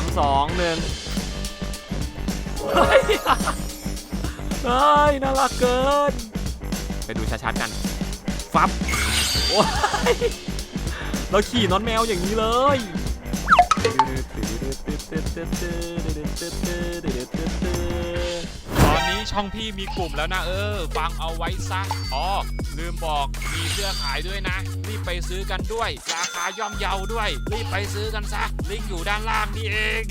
ามสองหนึ่งเฮ้ยเฮ้ยน่ารักเกิน ไปดูชัดๆกัน ฟับ โอ้ย เราขี่น้อนแมวอย่างนี้เลย ช่องพี่มีกลุ่มแล้วนะ เออ ฟังเอาไว้ซะอ๋อลืมบอกมีเสื้อขายด้วยนะ รีบไปซื้อกันด้วย ราคาย่อมเยาด้วย รีบไปซื้อกันซะ ลิงก์อยู่ด้านล่างนี่เอง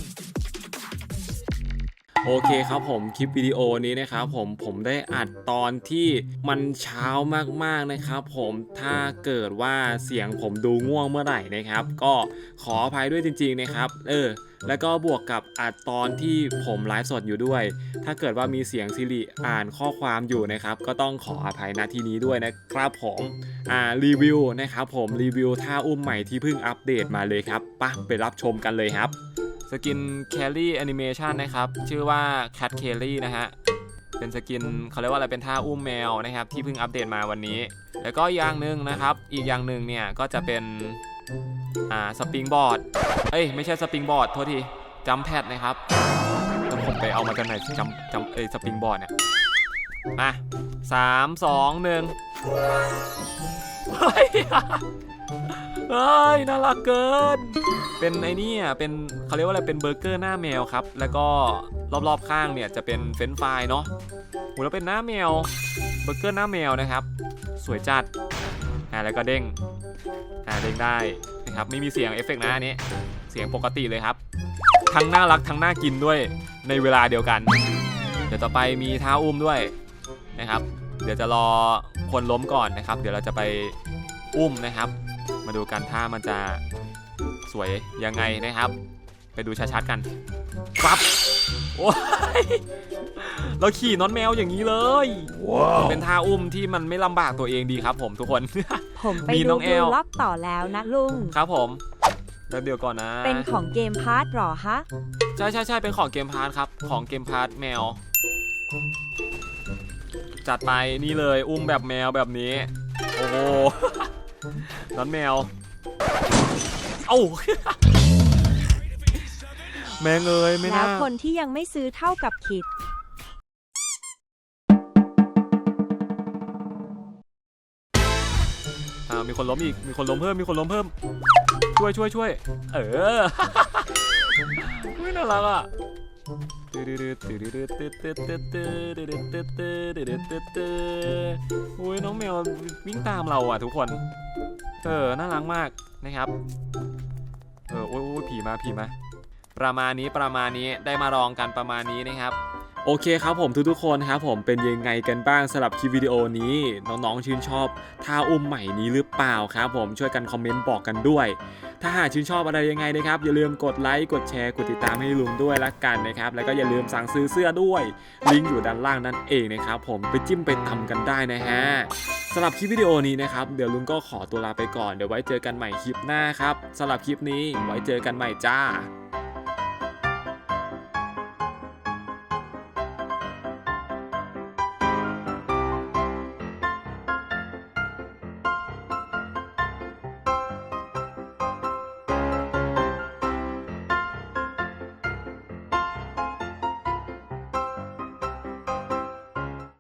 โอเคครับผมคลิปวิดีโอนี้นะครับผมผมได้อัดตอนที่มันเช้ามากๆนะครับผมถ้าเกิดว่าเสียงผมดูง่วงเมื่อไหร่นะครับ ก็ขออภัยด้วยจริง ๆนะครับ เออ แล้วก็บวกกับอัดตอนที่ผมไลฟ์สดอยู่ด้วย ถ้าเกิดว่ามีเสียงซิริอ่านข้อความอยู่นะครับ ก็ต้องขออภัยณที่นี้ด้วยนะครับผมอ่ารีวิวนะครับผมรีวิวท่าอุ้มใหม่ที่เพิ่งอัปเดตมาเลยครับปะไปรับชมกันเลยครับ สกินแคลรี่แอนิเมชันนะครับ ชื่อว่า Cat c a l l y นะฮะ เป็นสกินเขาเรียกว่าอะไรเป็นท่าอุ้มแมวนะครับ ที่เพิ่งอัปเดตมาวันนี้ แล้วก็อย่างหนึ่งนะครับ อีกอย่างหนึ่งเนี่ย ก็จะเป็น อ่า สปริงบอร์ด เอ้ย ไม่ใช่สปริงบอร์ด โทษทีจัมแพดนะครับแล้วผมไปเอามาจากไหนจัมจัมเอ้ยสปริงบอร์ดเนี่ย มาสามสองหนึ่งเฮ้ย เฮ้ยน่ารักเกิน เป็นไอ้นี่อะเป็นเขาเรียกว่าอะไรเป็นเบอร์เกอร์หน้าแมวครับ แล้วก็รอบๆข้างเนี่ยจะเป็นเฟรนฟรายเนาะโหแล้วเป็นหน้าแมวเบอร์เกอร์หน้าแมวนะครับ สวยจัดอ่าแล้วก็เด้งอ่าเด้งได้นะครับไม่มีเสียงเอฟเฟกต์นะอันนี้ เสียงปกติเลยครับ ทั้งน่ารักทั้งน่ากินด้วยในเวลาเดียวกัน เดี๋ยวต่อไปมีท่าอุ้มด้วยนะครับ เดี๋ยวจะรอคนล้มก่อนนะครับ เดี๋ยวเราจะไปอุ้มนะครับ มาดูกันท่ามันจะสวยยังไงนะครับ ไปดูชัดๆกันปั๊บโอ้ยเราขี่น้อนแมวอย่างนี้เลยเป็นท่าอุ้มที่มันไม่ลำบากตัวเองดีครับผมทุกคน ผมไปมีน้ดูองแอดูลล็อกต่อแล้วนะลุง ครับผมแล้วเดี๋ยวก่อนนะ เป็นของเกมพาร์ทหรอฮะ ใช่ใช่ใช่เป็นของเกมพาร์ทครับ ของเกมพาร์ทแมว จัดไปนี่เลยอุ้มแบบแมวแบบนี้ โอ้โห น้อนแมว เอ้า แมงเอ้ยไม่แล้วน่าคนที่ยังไม่ซื้อเท่ากับขิด อ่ามีคนล้มอีก มีคนล้มเพิ่ม มีคนล้มเพิ่ม ช่วยช่วยช่วย เออ ไม่น่ารักอะโอ้ยน้องแมววิ่งตามเราอะทุกคน เออ น่ารักมากนะครับ เออ โอ้ยผีมาผีมา ประมาณนี้ประมาณนี้ได้มาลองกันประมาณนี้นะครับ โอเคครับผมทุกๆคนครับผมเป็นยังไงกันบ้างสำหรับคลิปวิดีโอนี้ น้องๆชื่นชอบท่าอุ้มใหม่นี้หรือเปล่าครับผมช่วยกันคอมเมนต์บอกกันด้วย ถ้าหากชื่นชอบอะไรยังไงนะครับ อย่าลืมกดไลค์กดแชร์กดติดตามให้ลุงด้วยละกันนะครับ แล้วก็อย่าลืมสั่งซื้อเสื้อด้วย ลิงก์อยู่ด้านล่างนั่นเองนะครับผมไปจิ้มไปตำกันได้นะฮะสำหรับคลิปวิดีโอนี้นะครับเดี๋ยวลุงก็ขอตัวลาไปก่อนเดี๋ยวไว้เจอกันใหม่คลิปหน้าครับสำหรับคลิปนี้ไว้เจอกันใหม่จ้า